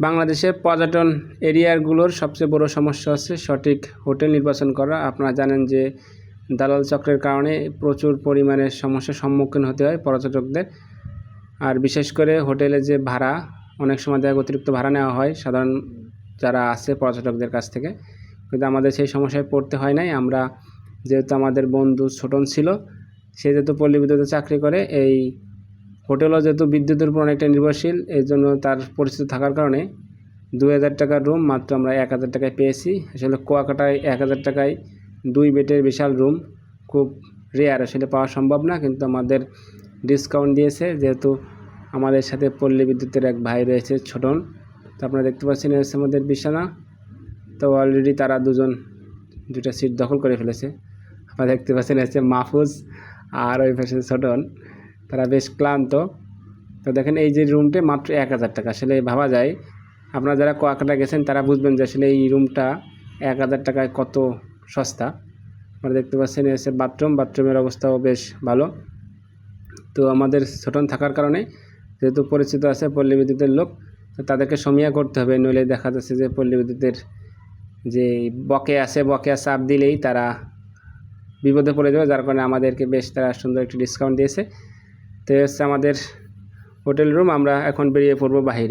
বাংলাদেশের পর্যটন এরিয়াগুলোর সবচেয়ে বড় সমস্যা হচ্ছে সঠিক হোটেল নির্বাচন করা। আপনারা জানেন যে দালাল চক্রের কারণে প্রচুর পরিমাণে সমস্যার সম্মুখীন হতে হয় পর্যটকদের। আর বিশেষ করে হোটেলে যে ভাড়া, অনেক সময় দেখা অতিরিক্ত ভাড়া নেওয়া হয়, সাধারণ যারা আছে পর্যটকদের কাছ থেকে। কিন্তু আমাদের সেই সমস্যায় পড়তে হয় নাই। আমরা যেহেতু আমাদের বন্ধু ছোটন ছিল, সে যেহেতু পল্লী বিদ্যুতে চাকরি করে, এই হোটেলও যেহেতু বিদ্যুতের উপর অনেকটা নির্ভরশীল এই জন্য তার পরিচিত থাকার কারণে দু হাজার টাকার রুম মাত্র আমরা এক হাজার টাকায় পেয়েছি। আসলে কুয়াকাটায় এক হাজার টাকায় দুই বেডের বিশাল রুম খুব রেয়ার আসলে পাওয়া সম্ভব না, কিন্তু আমাদের ডিসকাউন্ট দিয়েছে। যেহেতু আমাদের সাথে পল্লী বিদ্যুতের এক ভাই রয়েছে ছোটন, তো আপনারা দেখতে পাচ্ছেন হচ্ছে আমাদের বিছানা। তো অলরেডি তারা দুজন দুটা সিট দখল করে ফেলেছে। আপনারা দেখতে পাচ্ছেন হচ্ছে মাহফুজ আর ওই পাশে ছোটন। তারা বেশ ক্লান্ত। তো দেখেন এই যে রুমটা মাত্র এক হাজার টাকা। আসলে ভাবা যায়, আপনারা যারা কোয়াকাটা গেছেন তারা বুঝবেন যে আসলে এই রুমটা এক হাজার টাকায় কত সস্তা। আপনারা দেখতে পাচ্ছেন এসে বাথরুম বাথরুমের অবস্থাও বেশ ভালো। তো আমাদের ছোটন থাকার কারণে যেহেতু পরিচিত আছে পল্লী বিদ্যুতের লোক তাদেরকে সমীয়া করতে হবে। নইলে দেখা যাচ্ছে যে পল্লী বিদ্যুতের যে বকে আছে, বকেয়া চাপ দিলেই তারা বিপদে পড়ে যাবে। যার কারণে আমাদেরকে বেশ তারা সুন্দর একটি ডিসকাউন্ট দিয়েছে। তো হচ্ছে আমাদের হোটেল রুম আমরা এখন বেরিয়ে পড়ব বাইরে